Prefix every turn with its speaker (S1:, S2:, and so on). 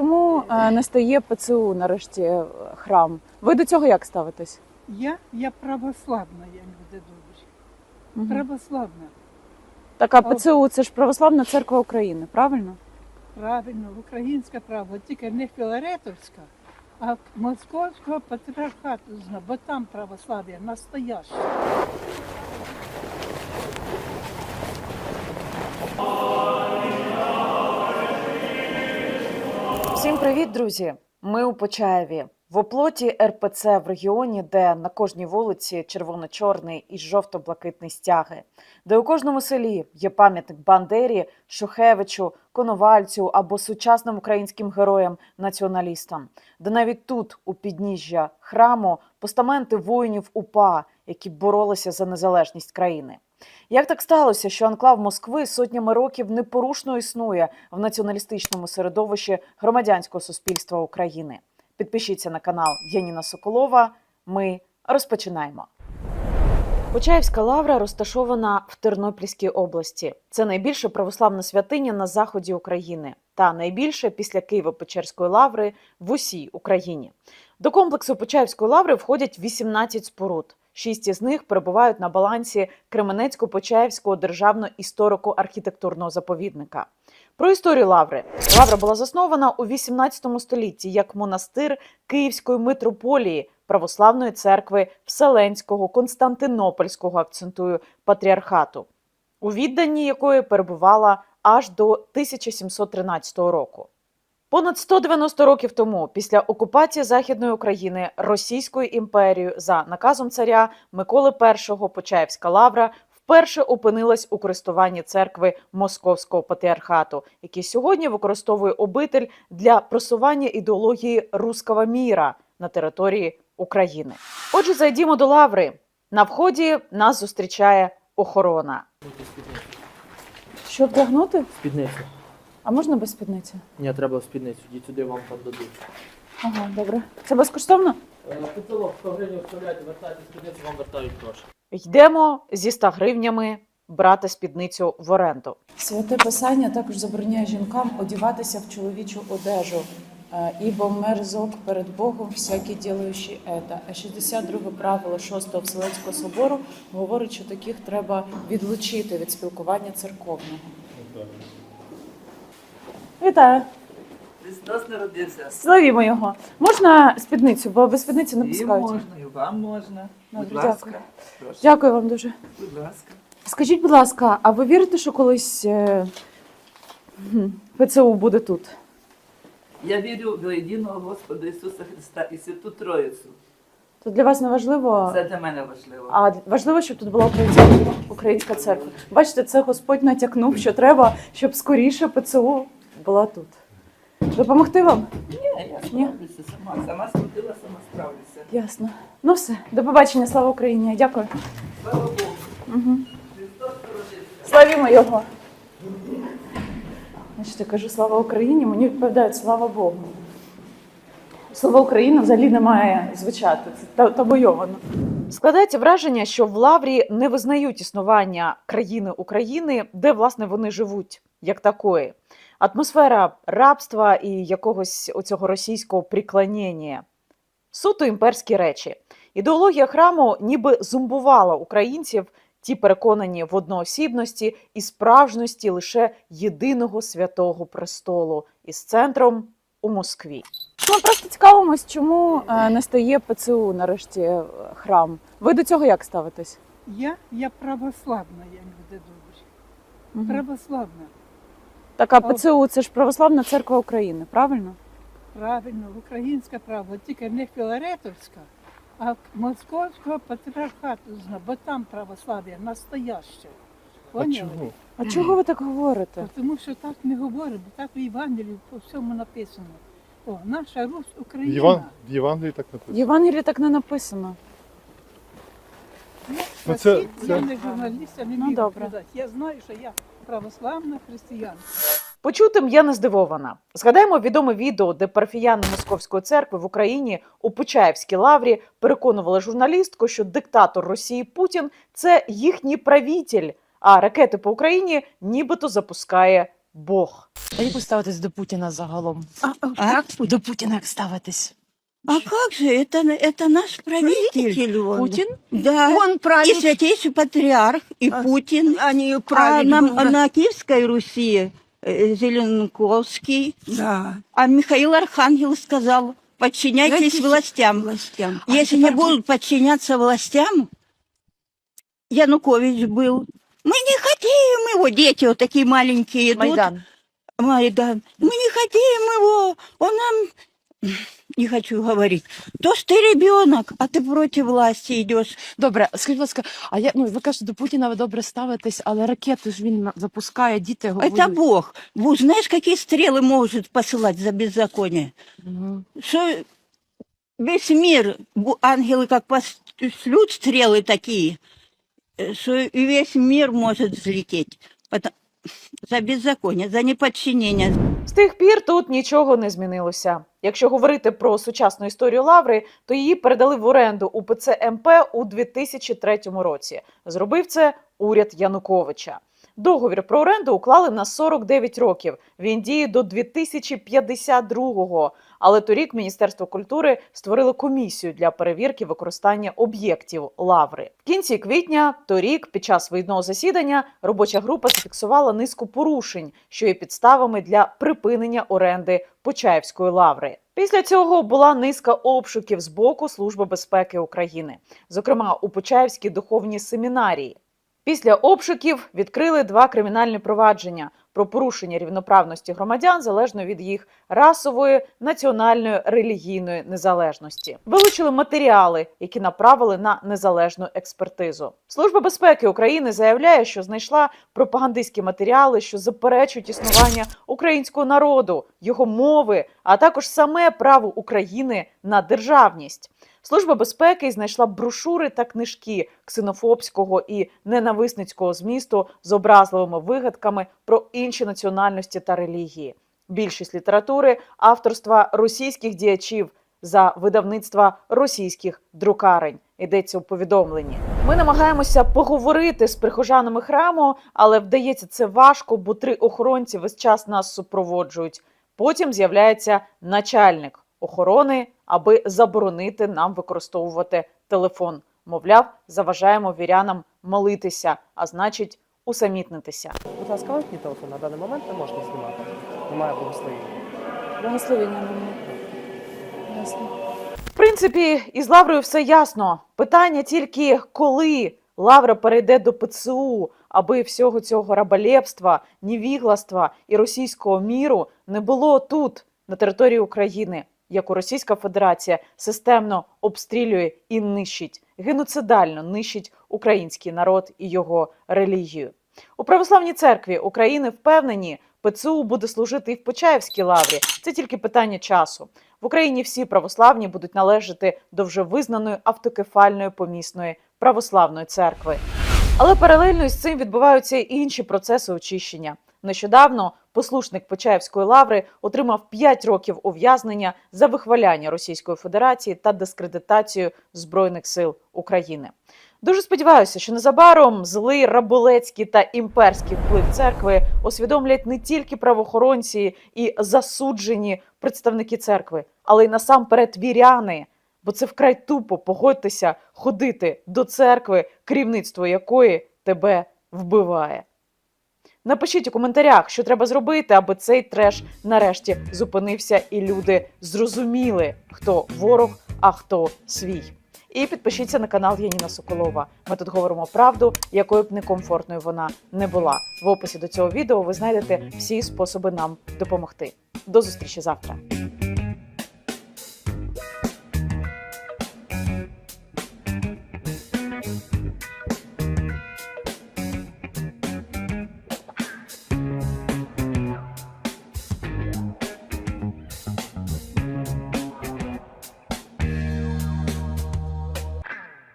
S1: чому е, не стає ПЦУ нарешті е, храм? Ви до цього як ставитесь?
S2: Я, я православна, я люди добрі.
S1: Мгм.
S2: Православна.
S1: Так, а ПЦУ це ж Православна церква України, правильно?
S2: Правильно, українська правда, тільки не філаретовська, а московського патріархату, зна- бо там православ'я настояще.
S3: Привіт, друзі! Ми у Почаєві. В оплоті РПЦ в регіоні, де на кожній вулиці червоно-чорний і жовто-блакитний стяги, де у кожному селі є пам'ятник Бандері, Шухевичу, Коновальцю або сучасним українським героям-націоналістам, де навіть тут, у підніжжя храму, постаменти воїнів УПА, які боролися за незалежність країни. Як так сталося, що анклав Москви сотнями років непорушно існує в націоналістичному середовищі громадянського суспільства України? Підпишіться на канал Яніна Соколова. Ми розпочинаємо. Почаївська лавра розташована в Тернопільській області. Це найбільша православна святиня на заході України та найбільша після Києво-Печерської лаври в усій Україні. До комплексу Почаївської лаври входять 18 споруд. Шість із них перебувають на балансі Кременецько-Почаївського державного історико-архітектурного заповідника. Про історію лаври. Лавра була заснована у 18 столітті як монастир Київської митрополії Православної церкви Вселенського Константинопольського акцентую патріархату, у відданні якої перебувала аж до 1713 року. Понад 190 років тому, після окупації Західної України Російською імперією за наказом царя Миколи І Почаївська лавра вперше опинилась у користуванні церкви Московського патріархату, який сьогодні використовує обитель для просування ідеології руского міра на території України. Отже, зайдімо до лаври. На вході нас зустрічає охорона.
S1: Що вдягнути?
S4: Спідницю.
S1: А можна без спідниці?
S4: Ні, треба в спідницю. Йдіть сюди, вам там дадуть.
S1: Ага, добре. Це безкоштовно?
S4: Потолок 100 гривень вставляйте, вертайте спідницю, вам вертають гроші.
S3: Йдемо зі 100 гривнями брати спідницю в оренду.
S1: Святе Писання також забороняє жінкам одіватися в чоловічу одежу. Е, Ібо мерзок перед Богом всякий ділаючи ета. А 62 правило 6 Вселенського собору говорить, що таких треба відлучити від спілкування церковного. Вітаю!
S5: Христос народився.
S1: Славімо його. Можна спідницю, бо без спідниці не
S5: І
S1: пускають.
S5: можна, і вам можна.
S1: Добре,
S5: Будь ласка.
S1: дякую.
S5: Прошу,
S1: Дякую вам дуже.
S5: будь ласка.
S1: Скажіть, будь ласка, а ви вірите, що колись е, ПЦУ буде тут?
S5: Я вірю в єдиного Господа Ісуса Христа і Святу Троїцю.
S1: То для вас не важливо,
S5: Це для мене важливо.
S1: а важливо, щоб тут була українська, українська церква. Бачите, це Господь натякнув, що треба, щоб скоріше ПЦУ була тут. Допомогти вам?
S5: Ні, я справлюся сама. Сама сходила, сама справлюся.
S1: Ясно. Ну все, до побачення, слава Україні. Дякую.
S5: Слава Богу.
S1: Угу.
S5: Христос народився.
S1: Славімо його. Значить, я кажу слава Україні, мені відповідають слава Богу. Слово Україна взагалі не має звучати. Це табойовано.
S3: Складається враження, що в Лаврі не визнають існування країни України, де власне вони живуть, як такої. Атмосфера рабства і якогось оцього російського приклонення. Суто імперські речі. Ідеологія храму ніби зумбувала українців, ті переконані в одноосібності і справжності лише єдиного святого престолу із центром у Москві.
S1: Ми просто цікавимось, чому е, не стає ПЦУ нарешті е, храм. Ви до цього як ставитесь?
S2: Я, я православна, я люди добрі.
S1: Мгм.
S2: Православна.
S1: Так, а ПЦУ це ж Православна церква України, правильно?
S2: Правильно, українська правда, тільки не філаретовська, а московського патріархату, зна- бо там православ'я настояще. Поняли?
S1: А чого ви так говорите?
S2: Тому що так не говоримо, так в Євангелії по всьому написано. О, наша Русь Україна.
S6: Єван... В Євангелії так
S1: В
S6: написано.
S1: Євангелії так не написано.
S2: Ну,
S6: Ну, це-
S2: спасибо,
S6: це-
S2: Я не журналіст, я не
S1: Ну,
S2: міг
S1: добре.
S2: передати. Я знаю, що я православна християнка.
S3: Почутим я не здивована. Згадаємо відоме відео, де парафіяни Московської церкви в Україні у Почаївській лаврі переконували журналістку, що диктатор Росії Путін це їхній правитель, а ракети по Україні нібито запускає Бог.
S6: А як ви ставитесь до Путіна загалом?
S7: А,
S6: До Путіна як ставитесь?
S7: а как же, это, это наш правитель. он.
S6: Путін?
S7: Да.
S8: Он
S7: И
S8: правит,
S7: святейший патриарх, и
S8: А,
S7: Путин.
S8: они
S7: А
S8: правят.
S7: на,
S8: дура.
S7: на Киевской Руси э, Зеленковский,
S8: Да.
S7: а Михаил Архангел сказал, подчиняйтесь
S8: Дайте
S7: властям.
S8: властям.
S7: Если не будут подчиняться властям, Янукович был. Мы не хотим его, дети вот такие маленькие идут.
S3: Майдан.
S7: Майдан. Мы не хотим его, он нам... Не хочу говорить. То, что ты ребенок, а ты против власти идешь.
S6: Добре, скажіть, будь ласка, а я ну ви кажете, до Путіна ви добре ставитесь, але ракети ж він на- запускає, діти його
S7: Это
S6: воюють.
S7: Бог. Бог, знаешь, какие стрелы может посылать за беззаконие?
S6: Мгм.
S7: Что весь мир, бу- ангелы как пошлют стрелы такие, э, что и весь мир может взлететь. Пото- за беззаконня, за неподчинение.
S3: З тих пір тут нічого не змінилося. Якщо говорити про сучасну історію Лаври, то її передали в оренду УПЦ МП у 2003 році. Зробив це уряд Януковича. Договір про оренду уклали на 49 років. Він діє до 2052-го. Але торік Міністерство культури створило комісію для перевірки використання об'єктів лаври. В кінці квітня торік, під час виїзного засідання, робоча група зафіксувала низку порушень, що є підставами для припинення оренди Почаївської лаври. Після цього була низка обшуків з боку Служби безпеки України, зокрема у Почаївській духовній семінарії. Після обшуків відкрили два кримінальні провадження про порушення рівноправності громадян залежно від їх расової, національної, релігійної незалежності. Вилучили матеріали, які направили на незалежну експертизу. Служба безпеки України заявляє, що знайшла пропагандистські матеріали, що заперечують існування українського народу, його мови, а також саме право України на державність. Служба безпеки знайшла брошури та книжки ксенофобського і ненависницького змісту з образливими вигадками про інші національності та релігії. Більшість літератури авторства російських діячів за видавництва російських друкарень. Йдеться у повідомленні. Ми намагаємося поговорити з прихожанами храму, але вдається це важко, бо три охоронці весь час нас супроводжують. Потім з'являється начальник охорони, аби заборонити нам використовувати телефон. Мовляв, заважаємо вірянам молитися, а значить, усамітнитися.
S4: Будь ласка, вимкніть телефон на даний момент не можна знімати. Немає благословення.
S1: Благословення немає. Ясно.
S3: В принципі, із Лаврою все ясно. Питання тільки коли Лавра перейде до ПЦУ, аби всього цього раболепства, невігластва і російського міру не було тут, на території України, яку Російська Федерація системно обстрілює і нищить, геноцидально нищить український народ і його релігію. У православній церкві України впевнені, ПЦУ буде служити і в Почаївській лаврі. Це тільки питання часу. В Україні всі православні будуть належати до вже визнаної автокефальної помісної православної церкви. Але паралельно із цим відбуваються й інші процеси очищення. Нещодавно послушник Почаївської лаври отримав 5 років ув'язнення за вихваляння Російської Федерації та дискредитацію Збройних сил України. Дуже сподіваюся, що незабаром злий раболецький та імперський вплив церкви освідомлять не тільки правоохоронці і засуджені представники церкви, але й насамперед віряни. Бо це вкрай тупо погодьтеся ходити до церкви, керівництво якої тебе вбиває. Напишіть у коментарях, що треба зробити, аби цей треш нарешті зупинився і люди зрозуміли, хто ворог, а хто свій. І підпишіться на канал Яніна Соколова. Ми тут говоримо правду, якою б некомфортною вона не була. В описі до цього відео ви знайдете всі способи нам допомогти. До зустрічі завтра.